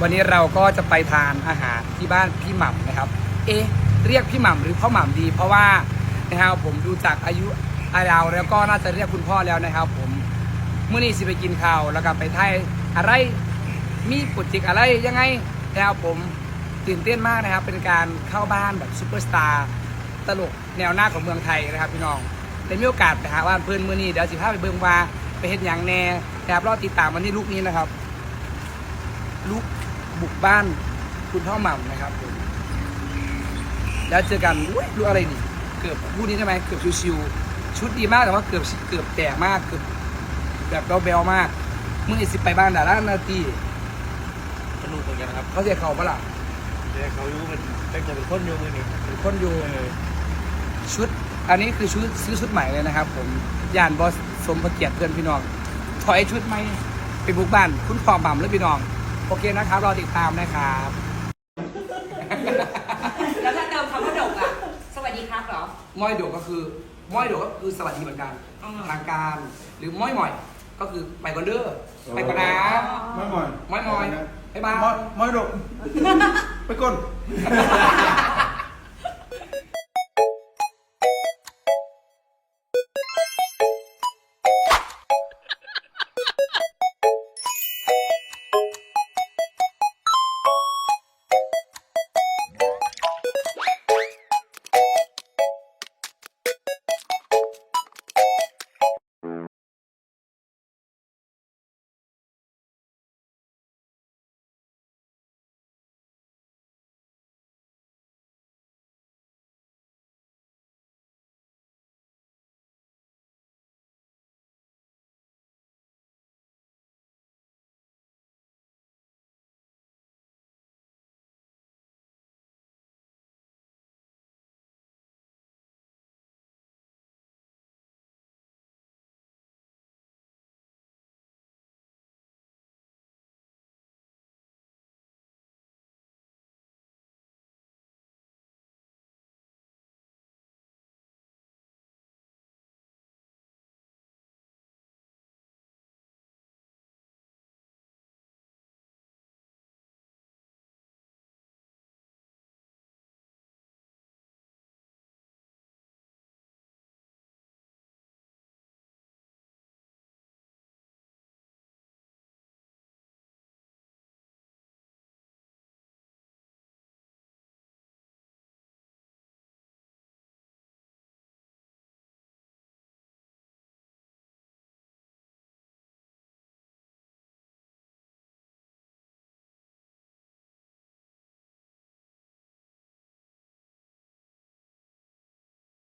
วันนี้เราก็จะไปทานอาหารที่บ้านพี่หม่ำนะครับ เอ๊ะเรียกพี่หม่ำหรือพ่อหม่ำดี เพราะว่านะครับผมดูจากอายุอายาวแล้วก็น่าจะเรียกคุณพ่อแล้วนะครับ ผมเมื่อนี้สิไปกินข้าวแล้วก็ไปไทยอะไรมีปุจิกอะไรยังไงนะครับผมตื่นเต้นมากนะครับ เป็นการเข้าบ้านแบบซูเปอร์สตาร์ตลกแนวหน้าของเมืองไทยนะครับพี่น้องได้มีโอกาสไปหาบ้านเพื่อนเมื่อนี้เดี๋ยวสิพาไปเบิ่งว่าไปเห็นอย่างแน่นะครับรอติดตามวันที่ลูกนี้นะครับลูก บุกบ้านคุณพ่อหม่ำนะครับผมแล้วเจอกันอุ้ยดูอะไรนี่ เกือบพูดนี้ใช่ไหมเกือบชิวๆชุดดีมากแต่ว่าเกือบเกือบแตกมากเกือบแบบเบลๆมากเมื่อไอสิไปบ้านดารานาตีสนุกเหมือนกันครับเขาเสียเขาปะล่ะแต่เขารู้มันตั้งแต่เป็นคนโยงมือนี่เป็นคนอยู่ชุด อันนี้คือชุดซื้อชุดใหม่เลยนะครับ ผมย่านบอสสมพระเกียรติเพื่อนพี่น้องถอยชุดใหม่ไปบุกบ้าน คุณพ่อหม่ำและพี่น้อง โอเคนะครับรอติดตามนะครับแล้วถ้าเติมคำว่าดกอะ สวัสดีครับเหรอ ม้อยโดกก็คือม้อยโดกก็คือสวัสดีเหมือนกันอืมทางการ หรือม้อยหม่อยก็คือไปก่อนเด้อไปก่อนนะ ไม่หม่อยม้อยหม่อยบ๊ายบายไม่ไม่ดกไปก้น